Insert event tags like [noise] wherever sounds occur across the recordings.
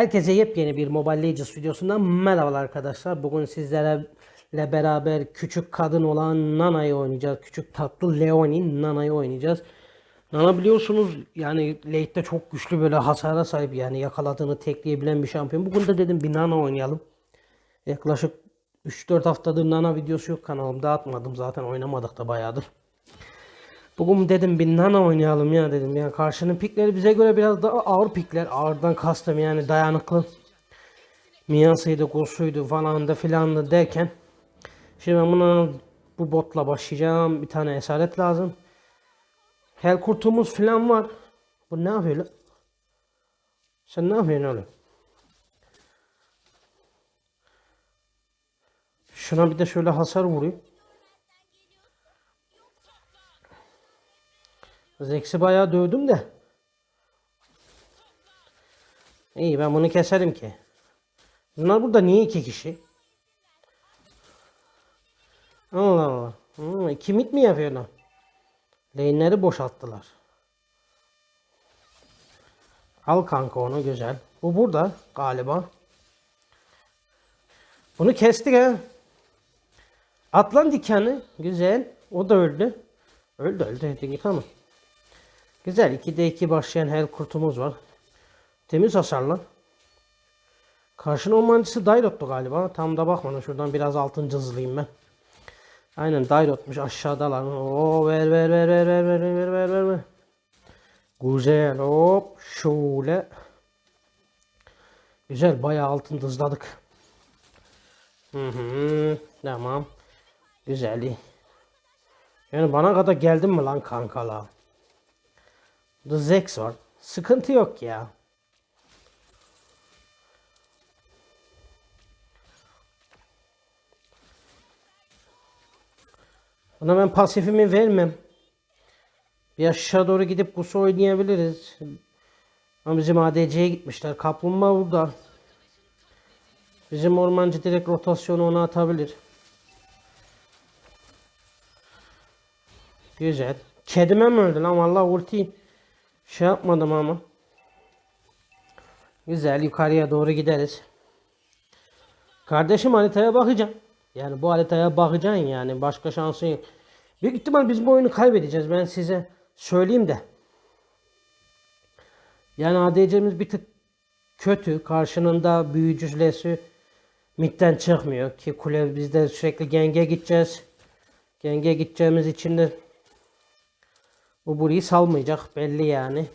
Herkese yepyeni bir Mobile Legends videosundan merhabalar arkadaşlar. Bugün sizlerle beraber küçük kadın olan Nana'yı oynayacağız. Küçük tatlı Leonin Nana'yı oynayacağız. Nana biliyorsunuz yani late'de çok güçlü böyle hasara sahip yani yakaladığını tekleyebilen bir şampiyon. Bugün de dedim bir Nana oynayalım. Yaklaşık 3-4 haftadır Nana videosu yok kanalımda atmadım zaten oynamadık da bayağıdır. Bugün dedim bir nana oynayalım ya dedim. Yani karşının pikleri bize göre biraz daha ağır pikler. Ağırdan kastım yani dayanıklı. Miyasıydı, Gusuydu falan da filan da derken. Şimdi ben buna bu botla başlayacağım. Bir tane esaret lazım. Hel kurtumuz filan var. Bu ne yapıyor lan? Sen ne yapıyorsun oğlum? Şuna bir de şöyle hasar vurayım. Zex'i bayağı dövdüm de. İyi ben bunu keserim ki. Bunlar burada niye iki kişi? Allah Allah. Hmm, iki mit mi yapıyorlar? Lane'leri boşalttılar. Al kanka onu güzel. Bu burada galiba. Bunu kestik ha. Atlan dikenli. Güzel. O da öldü. Öldü öldü. Tamam. Güzel. 2'de 2 başlayan her kurtumuz var. Temiz hasarlı. Karşının ormancısı Dairot'tu galiba. Tam da bakmadım. Şuradan biraz altın cızlayayım ben. Aynen Dairot'muş. Aşağıdalar. Oo ver ver ver ver ver ver ver ver ver ver. Güzel. Hop. Şöyle. Güzel. Bayağı altın dızladık. Hı hı. Tamam. Güzel. Yani bana kadar geldin mi lan kankala? The Zex var. Sıkıntı yok ya. Buna ben pasifimi vermem. Bir aşağı doğru gidip Gusu oynayabiliriz. Ama bizim ADC'ye gitmişler. Kaplumbağa burada. Bizim ormancı direkt rotasyonu ona atabilir. Güzel. Kedime mi öldü lan? Vallahi ulti şey yapmadım ama. Güzel yukarıya doğru gideriz. Kardeşim haritaya bakacağım. Yani bu haritaya bakacaksın yani. Başka şansın yok. Büyük ihtimal biz bu oyunu kaybedeceğiz. Ben size söyleyeyim de. Yani ADC'miz bir tık kötü. Karşının büyücülesi midden çıkmıyor. Ki kule bizde sürekli genge gideceğiz. Genge gideceğimiz için de bu burayı salmayacak belli yani.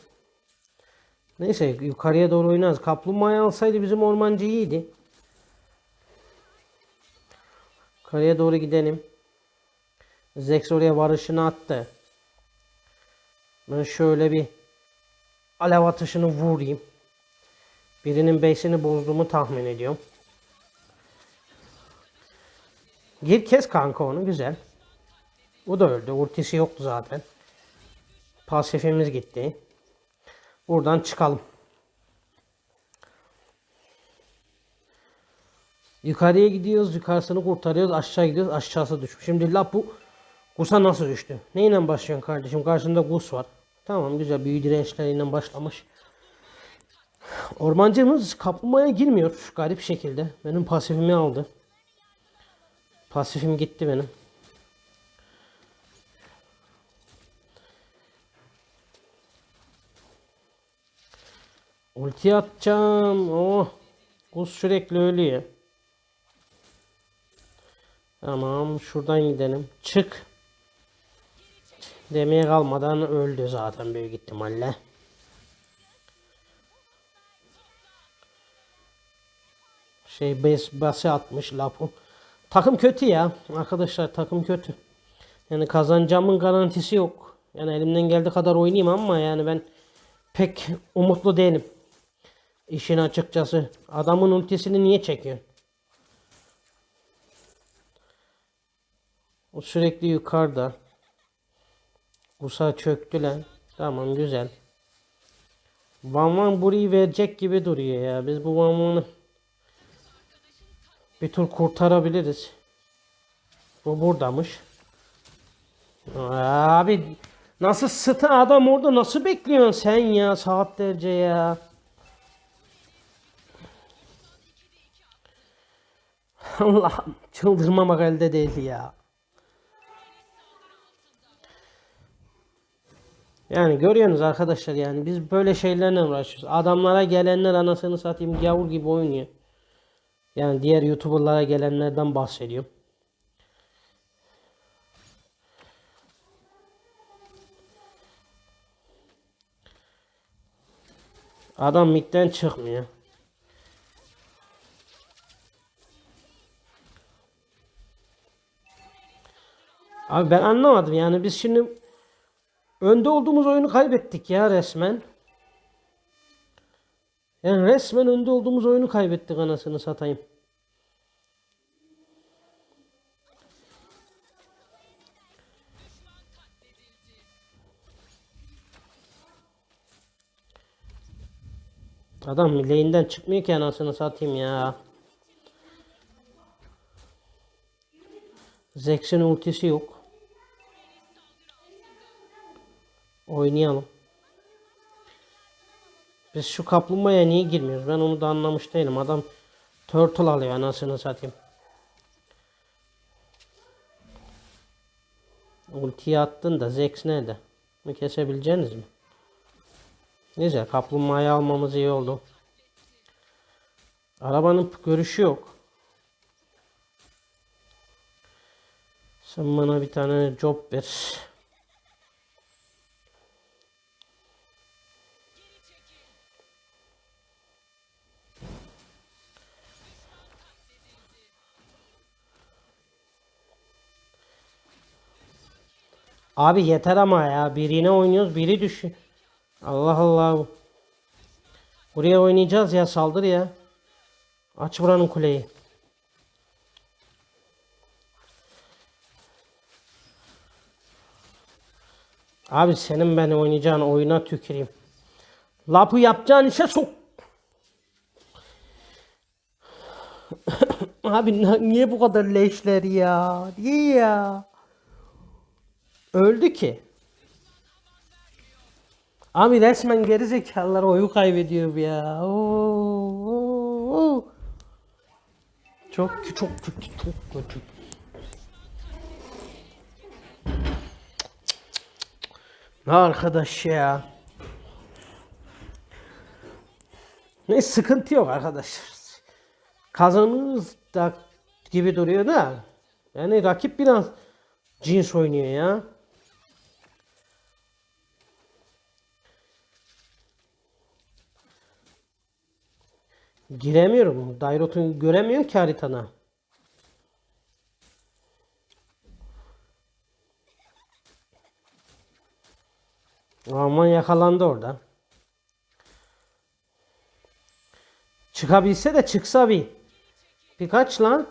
Neyse yukarıya doğru oynarız. Kaplumbağayı alsaydı bizim ormancı iyiydi. Yukarıya doğru gidelim. Zex oraya varışını attı. Ben şöyle bir alev atışını vurayım. Birinin base'ini bozduğumu tahmin ediyorum. Gir kes kanka onu güzel. Bu da öldü. Ultisi yoktu zaten. Pasifimiz gitti. Buradan çıkalım. Yukarıya gidiyoruz. Yukarısını kurtarıyoruz. Aşağı gidiyoruz. Aşağısı düşmüş. Şimdi la bu Gus'a nasıl düştü? Neyle başlıyorsun kardeşim? Karşında Gus var. Tamam güzel. Büyü dirençleriyle başlamış. Ormancımız kaplumbağaya girmiyor. Garip şekilde. Benim pasifimi aldı. Pasifim gitti benim. Ulti atacağım. Oh. Kuz sürekli ölüyor. Tamam. Şuradan gidelim. Çık. Demeye kalmadan öldü zaten büyük ihtimalle. Şey bas, bası atmış lapu. Takım kötü ya. Arkadaşlar takım kötü. Yani kazanacağımın garantisi yok. Yani elimden geldiği kadar oynayayım ama yani ben pek umutlu değilim. İşin açıkçası. Adamın ultisini niye çekiyor? O sürekli yukarıda. Usa çöktü lan. Tamam güzel. Van Van burayı verecek gibi duruyor ya. Biz bu Van Van'ı bir tur kurtarabiliriz. Bu buradamış. Abi nasıl sıtı adam orada nasıl bekliyorsun sen ya saatlerce ya. Allah'ım çıldırmamak elde değil ya. Yani görüyorsunuz arkadaşlar yani biz böyle şeylerle uğraşıyoruz. Adamlara gelenler anasını satayım gavur gibi oynuyor. Yani diğer YouTuber'lara gelenlerden bahsediyorum. Adam midden çıkmıyor. Abi ben anlamadım yani biz şimdi önde olduğumuz oyunu kaybettik ya resmen. Yani resmen önde olduğumuz oyunu kaybettik anasını satayım. Adam lane'den çıkmıyor ki anasını satayım ya. Zex'in ultisi yok. Oynayalım. Biz şu kaplumbağaya niye girmiyoruz? Ben onu da anlamış değilim. Adam turtle alıyor anasını satayım. Ultiyi attın da Zex nerede? Bunu kesebileceğiniz mi? Neyse kaplumbağayı almamız iyi oldu. Arabanın görüşü yok. Sen bana bir tane job ver. Abi yeter ama ya. Birine oynuyoruz, biri düşüyor. Allah Allah. Buraya oynayacağız ya, saldır ya. Aç buranın kuleyi. Abi senin ben oynayacağın oyuna tüküreyim. Lapı yapacağın işe sok. [coughs] Abi niye bu kadar leşler ya? Niye ya? Öldü ki. Abi resmen gerizekalılar oyu kaybediyor ya. Oo, oo. Çok çok çok kötü. Ne arkadaş ya. Ne sıkıntı yok arkadaşlar. Kazanırız da gibi duruyor da. Yani rakip biraz cins oynuyor ya. Giremiyorum. Dairot'u göremiyorum ki haritana. Aman yakalandı orada. Çıkabilse de çıksa bir. Birkaç lan.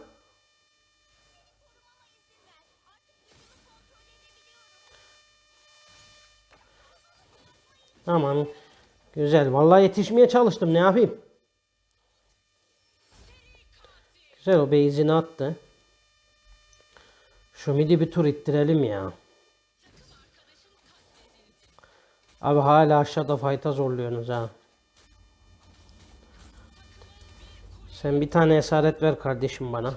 Tamam. Güzel. Vallahi yetişmeye çalıştım. Ne yapayım? Güzel o base'ini attı. Şu midi bir tur ittirelim ya. Abi hala aşağıda fight'a zorluyorsunuz ha. Sen bir tane esaret ver kardeşim bana.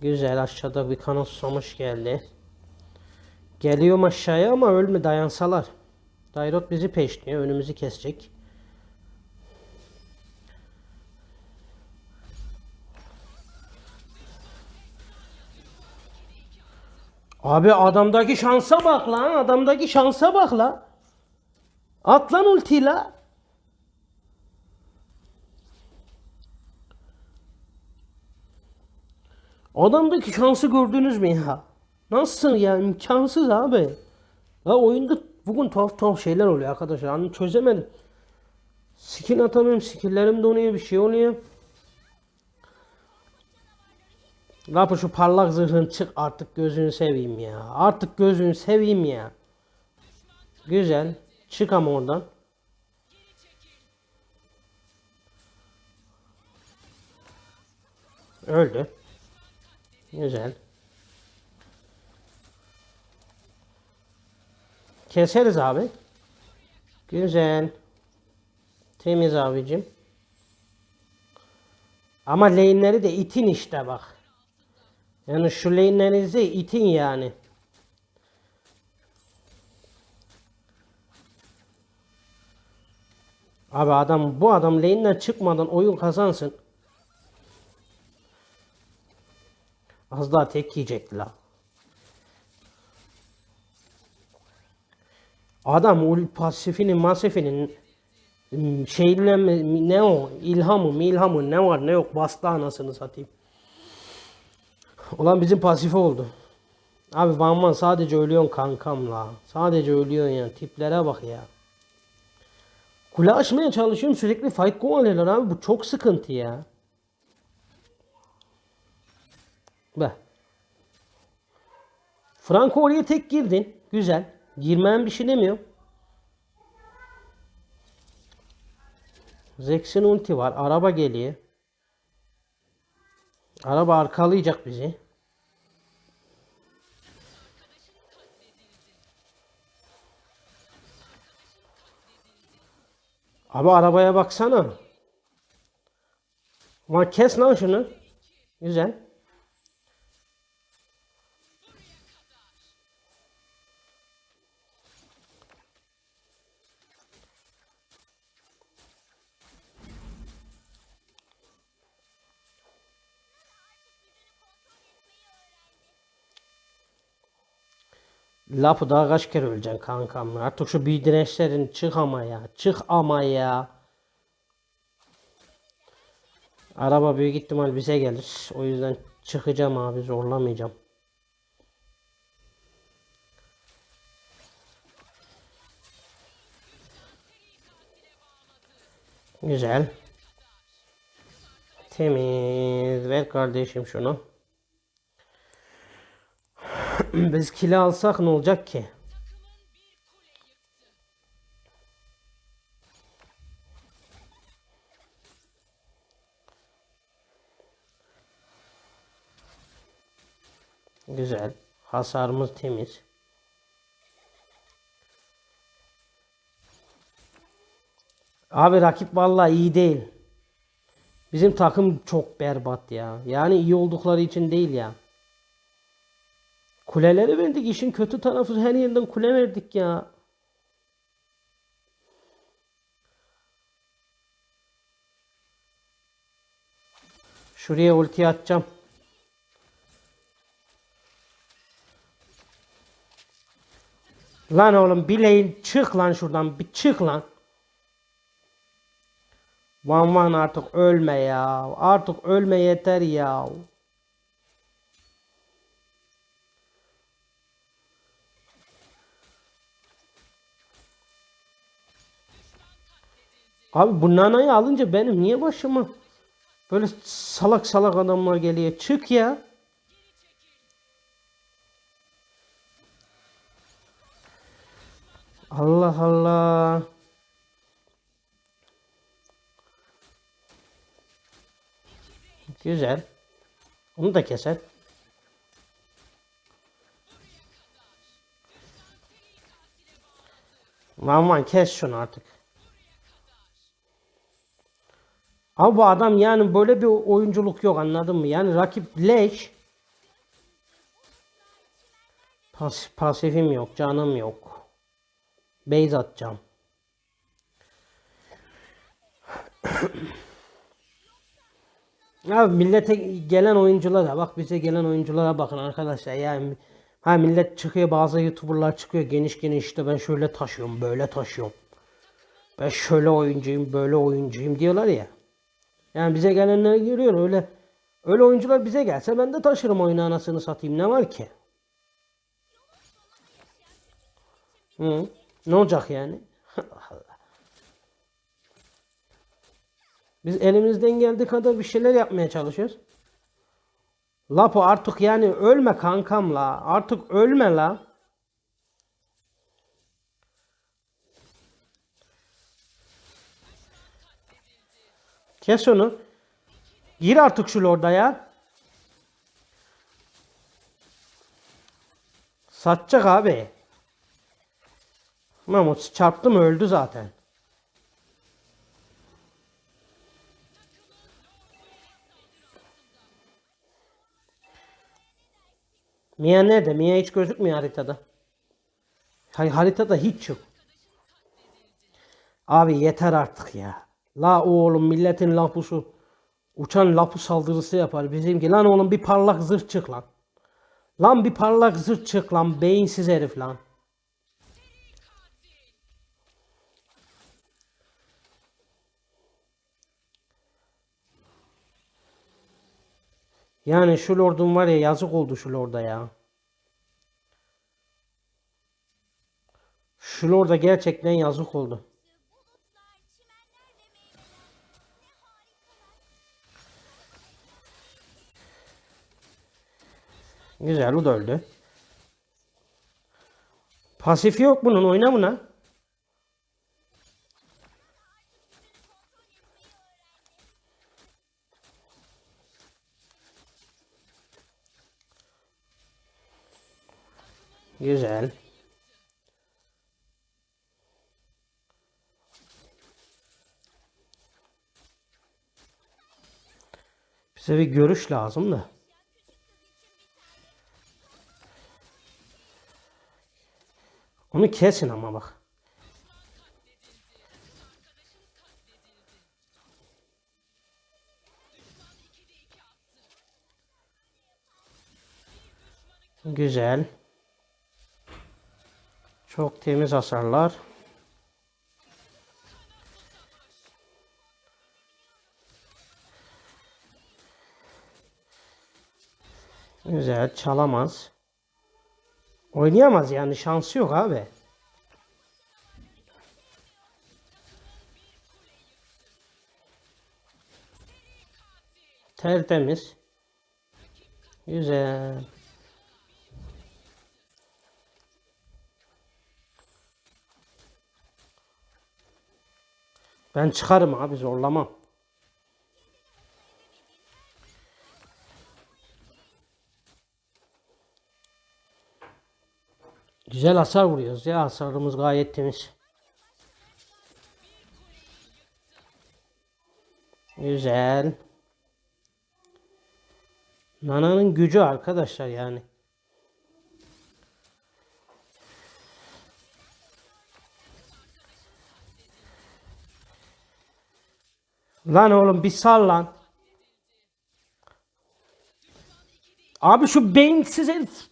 Güzel aşağıda bir kanal susamış geldi. Geliyorum aşağıya ama ölme dayansalar. Dairot bizi peşliyor. Önümüzü kesecek. Abi adamdaki şansa bak lan. Adamdaki şansa bak lan. At lan ultiyi la. Adamdaki şansı gördünüz mü ya? Nasıl ya? İmkansız abi. Ya oyunda bugün tuhaf tuhaf şeyler oluyor arkadaşlar. Hani çözemedim. Skill atamıyorum. Skill'lerim donuyor. Bir şey oluyor. Rapı şu parlak zırhın çık artık gözünü seveyim ya. Artık gözünü seveyim ya. Güzel. Çık ama oradan. Öldü. Güzel. Keseriz abi. Güzel. Temiz abicim. Ama lane'leri de itin işte bak. Yani şu lane'lerinizi itin yani. Abi adam bu adam lane'den çıkmadan oyun kazansın. Az daha tek yiyecekti la. Adam ul pasifinin masifinin şeyle ne o ilhamı milhamı ne var ne yok bastı anasını satayım. Ulan bizim pasifi oldu. Abi Van sadece ölüyorsun kankam la. Sadece ölüyorsun ya. Tiplere bak ya. Kule açmaya çalışıyorum sürekli fight kovalıyorlar abi. Bu çok sıkıntı ya. Be. Franco oraya tek girdin. Güzel. Girmeyen bir şey demiyor. Zex'in ulti var. Araba geliyor. Araba arkalayacak bizi. Abi arabaya baksana. Lan kes lan şunu. Güzel. Lafı daha kaç kere öleceksin kankam. Artık şu büyü dirençlerin çık ama ya. Çık ama ya. Araba büyük ihtimal bize gelir. O yüzden çıkacağım abi zorlamayacağım. Güzel. Temiz. Ver kardeşim şunu. [clears throat] Biz kili alsak ne olacak ki? Güzel. Hasarımız temiz. Abi rakip vallahi iyi değil. Bizim takım çok berbat ya. Yani iyi oldukları için değil ya. Kuleleri verdik. İşin kötü tarafı her yerden kule verdik ya. Şuraya ulti atacağım. Lan oğlum bileğin çık lan şuradan bir çık lan. Van Van artık ölme ya. Artık ölme yeter ya. Abi bu nanayı alınca benim niye başıma böyle salak salak adamlar geliyor. Çık ya. Allah Allah. Güzel. Onu da keser. Van kes şunu artık. Ama bu adam yani böyle bir oyunculuk yok anladın mı? Yani rakip leş. Pas, pasifim yok, canım yok. Base atacağım. Ya millete gelen oyunculara bak bize gelen oyunculara bakın arkadaşlar yani ha millet çıkıyor bazı youtuberlar çıkıyor geniş geniş işte ben şöyle taşıyorum böyle taşıyorum ben şöyle oyuncuyum böyle oyuncuyum diyorlar ya yani bize gelenleri görüyor öyle öyle oyuncular bize gelse ben de taşırım oyunu anasını satayım ne var ki Hı, ne olacak yani. [laughs] Biz elimizden geldiği kadar bir şeyler yapmaya çalışıyoruz. Lapo artık yani ölme kankam la. Artık ölme la. Kes onu. Gir artık şu lorda ya. Satacak abi. Mamut çarptı mı öldü zaten. Mia nerede? Mia hiç gözükmüyor haritada. Hay haritada hiç yok. Abi yeter artık ya. La oğlum milletin lapusu uçan lapu saldırısı yapar bizimki. Lan oğlum bir parlak zırh çık lan. Lan bir parlak zırh çık lan beyinsiz herif lan. Yani şu lordun var ya yazık oldu şu lorda ya. Şu lorda gerçekten yazık oldu. Güzel o da öldü. Pasifi yok bunun oyna buna. Güzel. Bize bir görüş lazım da. Onu kesin ama bak. Güzel. Çok temiz hasarlar. Güzel çalamaz. Oynayamaz yani şansı yok abi. Tertemiz. Güzel. Ben çıkarım abi zorlamam. Güzel hasar vuruyoruz ya. Hasarımız gayet temiz. Güzel. Nana'nın gücü arkadaşlar yani. Lan oğlum bir sal lan. Abi şu beyinsiz herif.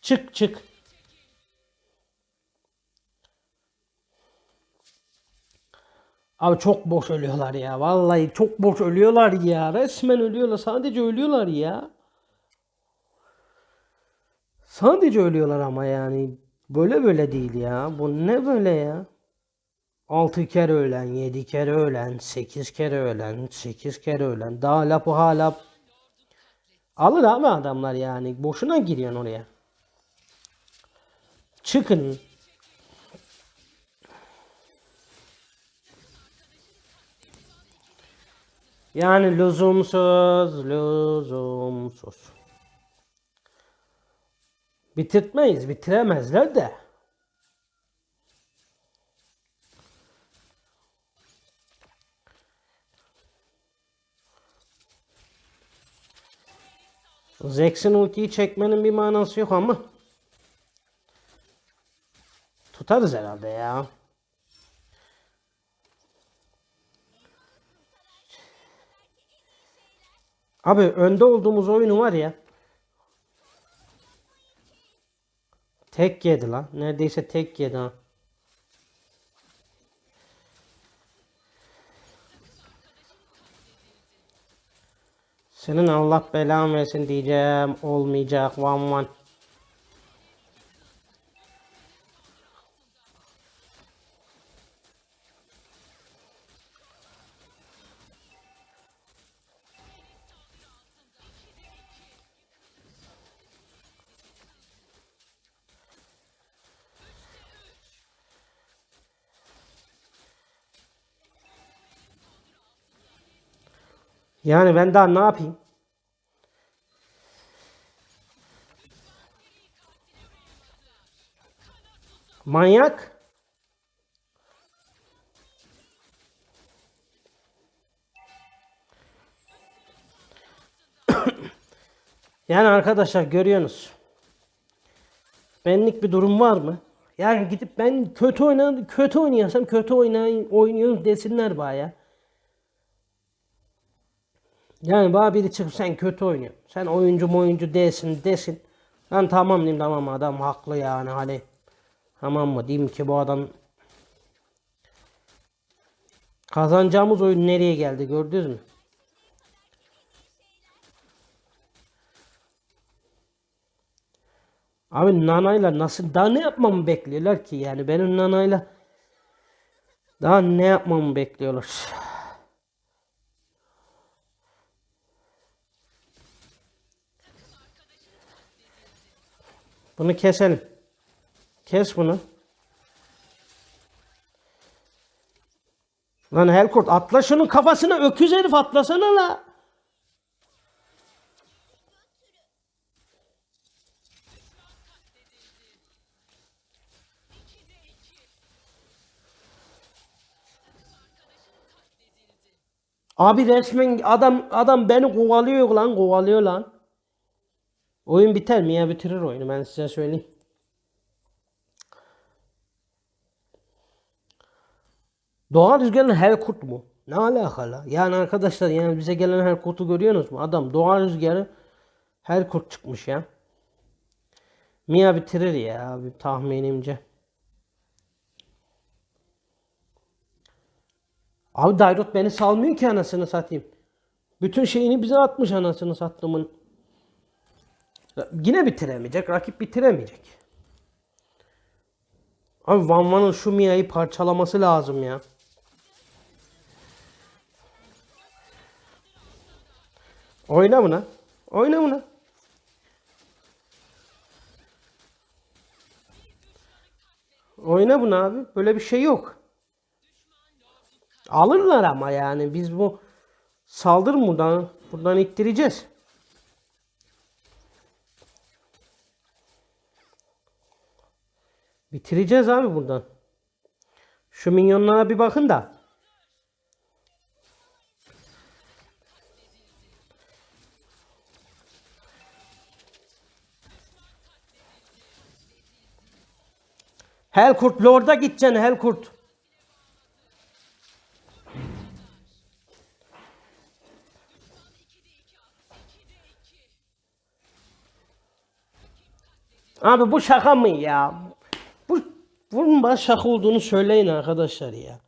Çık çık. Abi çok boş ölüyorlar ya. Vallahi çok boş ölüyorlar ya. Resmen ölüyorlar. Sadece ölüyorlar ya. Sadece ölüyorlar ama yani. Böyle böyle değil ya. Bu ne böyle ya? 6 kere ölen, 7 kere ölen, 8 kere ölen, 8 kere ölen. Daha lapı hala alır abi adamlar yani. Boşuna giriyorsun oraya. Çıkın. Yani lüzumsuz, lüzumsuz. Bitirtmeyiz, bitiremezler de. Zex'in ultiyi çekmenin bir manası yok ama. Tutarız herhalde ya. Abi önde olduğumuz oyunu var ya. Tek yedi lan. Neredeyse tek yedi ha. Senin Allah belanı versin diyeceğim. Olmayacak. One one. Yani ben daha ne yapayım? Manyak. [coughs] Yani arkadaşlar görüyorsunuz. Benlik bir durum var mı? Yani gidip ben kötü oynadım, kötü oynuyorsam kötü oynayın, oynuyorum desinler baya. Yani bana biri çıkıp sen kötü oynuyorsun. Sen oyuncu oyuncu değilsin desin. Ben tamam diyeyim tamam adam haklı yani hani. Tamam mı diyeyim ki bu adam kazanacağımız oyun nereye geldi gördünüz mü? Abi Nana'yla nasıl daha ne yapmamı bekliyorlar ki yani benim Nana'yla daha ne yapmamı bekliyorlar? Bunu keselim. Kes bunu. Lan Helkurt atla şunun kafasına öküz herif atlasana la. Abi resmen adam adam beni kovalıyor lan kovalıyor lan. Oyun biter mi ya bitirir oyunu ben size söyleyeyim. Doğa rüzgarının her kurt mu? Ne alakalı? Yani arkadaşlar yani bize gelen her kurtu görüyorsunuz mu? Adam doğa rüzgarı her kurt çıkmış ya. Mia bitirir ya abi tahminimce. Abi Dairot beni salmıyor ki anasını satayım. Bütün şeyini bize atmış anasını sattımın. Yine bitiremeyecek. Rakip bitiremeyecek. Abi Van Van'ın şu Mia'yı parçalaması lazım ya. Oyna buna. Oyna buna. Oyna buna abi. Böyle bir şey yok. Alırlar ama yani biz bu saldır buradan buradan ittireceğiz. Bitireceğiz abi buradan. Şu minyonlara bir bakın da. Helkurt Lord'a gideceksin Helkurt. Abi bu şaka mı ya? Bu bunun bana şaka olduğunu söyleyin arkadaşlar ya.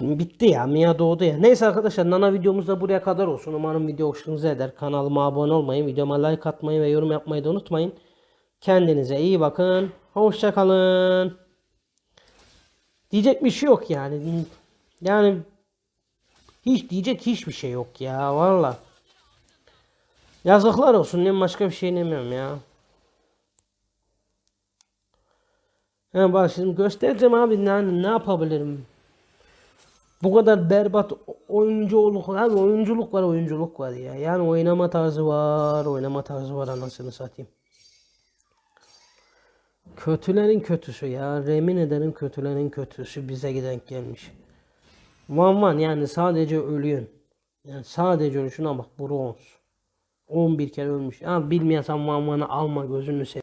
[sighs] Bitti ya. Mia doğdu ya. Neyse arkadaşlar Nana videomuz da buraya kadar olsun. Umarım video hoşunuza eder. Kanalıma abone olmayı, videoma like atmayı ve yorum yapmayı da unutmayın. Kendinize iyi bakın. Hoşça kalın. Diyecek bir şey yok yani. Yani hiç diyecek hiçbir şey yok ya valla. Yazıklar olsun ne başka bir şey demiyorum ya. Ha bak şimdi göstereceğim abi ne, ne yapabilirim. Bu kadar berbat oyunculuk abi oyunculuk var oyunculuk var ya. Yani oynama tarzı var oynama tarzı var anasını satayım. Kötülerin kötüsü ya. Remin ederim kötülerin kötüsü bize giden gelmiş. Van Van yani sadece ölüyorsun. Yani sadece ölüyorsun ama bronz. 11 kere ölmüş. Ya bilmiyorsan Van Van'ı alma gözünü seveyim.